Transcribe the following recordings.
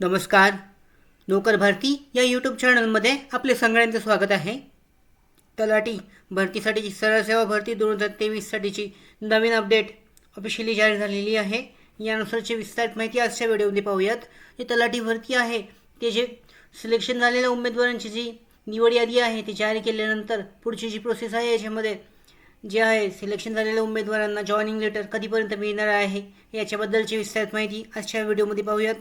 नमस्कार. नोकर भरती या यूट्यूब चॅनलमध्ये आपले सगळ्यांचं स्वागत आहे. तलाठी भरतीसाठीची सरळ सेवा भरती दोन हजार तेवीससाठीची नवीन अपडेट ऑफिशियली जाहीर झालेली आहे. यानुसारची विस्तारित माहिती आजच्या व्हिडिओमध्ये पाहूयात जी तलाठी भरती आहे ते जे सिलेक्शन झालेल्या उमेदवारांची जी निवड यादी आहे ती जाहीर केल्यानंतर पुढची जी प्रोसेस आहे याच्यामध्ये जे आहे सिलेक्शन झालेल्या उमेदवारांना जॉईनिंग लेटर कधीपर्यंत मिळणार आहे याच्याबद्दलची विस्तारित माहिती आजच्या व्हिडिओमध्ये पाहूयात.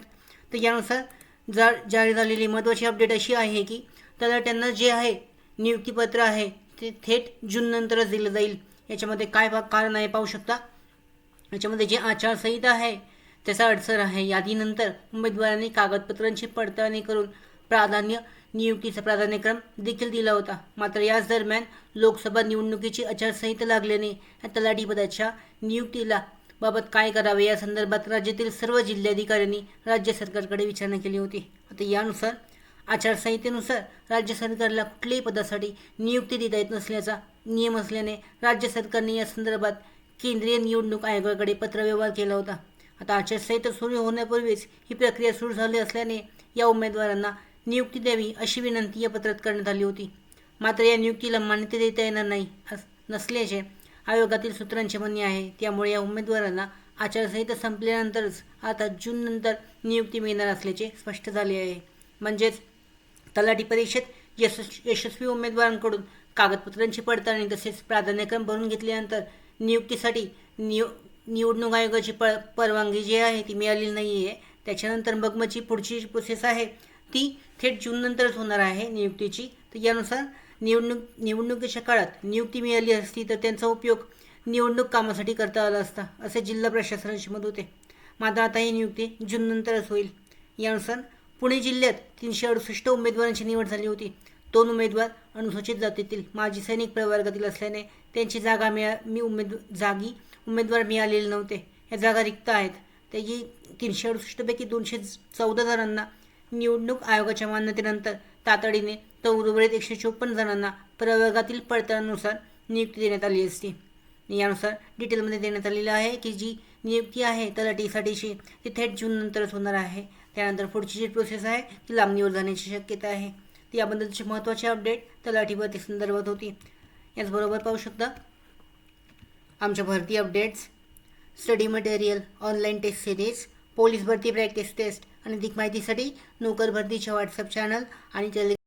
तर यानुसार जा जारी झालेली महत्त्वाची अपडेट अशी आहे की तलाट्यांना जे आहे नियुक्तीपत्र आहे ते थेट जूननंतरच दिलं जाईल. याच्यामध्ये काय पा कारण आहे पाहू शकता. याच्यामध्ये जे आचारसंहिता आहे त्याचा अडसर आहे. यादीनंतर उमेदवारांनी कागदपत्रांची पडताळणी करून प्राधान्य नियुक्तीचा प्राधान्यक्रम देखील दिला होता. मात्र याच दरम्यान लोकसभा निवडणुकीची आचारसंहिता लागल्याने या तलाठीपदाच्या नियुक्तीला बाबत काय करावे? या संदर्भात राज्यातील सर्व जिल्हाधिकाऱ्यांनी राज्य सरकारकडे विचारणा केली होती. आता यानुसार आचारसंहितेनुसार राज्य सरकारला कुठल्याही पदासाठी नियुक्ती देता येत नसल्याचा नियम असल्याने राज्य सरकारने या संदर्भात केंद्रीय निवडणूक आयोगाकडे पत्रव्यवहार केला होता. आता आचारसंहिता सुरू होण्यापूर्वीच ही प्रक्रिया सुरू झाली असल्याने या उमेदवारांना नियुक्ती द्यावी अशी विनंती या पत्रात करण्यात आली होती. मात्र या नियुक्तीला मान्यता देता येणार नाही अस नसल्याचे आयोगातील सूत्रांचे म्हणणे आहे त्यामुळे या उमेदवारांना आचारसंहिता संपल्यानंतरच आता जूननंतर नियुक्ती मिळणार असल्याचे स्पष्ट झाले आहे. म्हणजेच तलाठी परीक्षेत यशस् यशस्वी उमेदवारांकडून कागदपत्रांची पडताळणी तसेच प्राधान्यक्रम भरून घेतल्यानंतर नियुक्तीसाठी नियु निवडणूक आयोगाची प परवानगी जी आहे ती मिळालेली नाही आहे त्याच्यानंतर मग मग जी पुढची जी प्रोसेस आहे. ती थेट जूननंतरच होणार आहे नियुक्तीची. तर यानुसार निवडणूक निवडणुकीच्या काळात? नियुक्ती मिळाली असती तर त्यांचा उपयोग निवडणूक कामासाठी करता आला असता असे जिल्हा प्रशासनाचे मत होते. मात्र आता ही नियुक्ती जूननंतरच होईल. यानुसार पुणे जिल्ह्यात तीनशे अडुसष्ट उमेदवारांची निवड झाली होती. दोन उमेदवार अनुसूचित जातीतील माजी सैनिक प्रवर्गातील असल्याने त्यांची जागा मिळा मी उमेद जागी उमेदवार मिळालेले नव्हते. या जागा रिक्त आहेत. त्याची तीनशे अडुसष्टपैकी दोनशे चौदा जणांना निवडणूक आयोगाच्या मान्यतेनंतर तातडीने तर उर्वरित एकशे चोपन्न जणांना प्रवर्गातील पडताळानुसार नियुक्ती देण्यात आली असती. यानुसार डिटेलमध्ये देण्यात आलेलं आहे की जी नियुक्ती आहे तलाठीसाठीची ती थेट जूननंतरच होणार आहे. त्यानंतर पुढची जी प्रोसेस आहे ती लांबणीवर जाण्याची शक्यता आहे. ती याबद्दलची महत्त्वाची अपडेट तलाठी भरती संदर्भात होती. याचबरोबर पाहू शकता आमच्या भरती updates study material online test series police भरती प्रॅक्टिस टेस्ट आणि अधिक माहितीसाठी नोकर भरतीच्या व्हॉट्सअप चॅनल आणि टेलिग्राम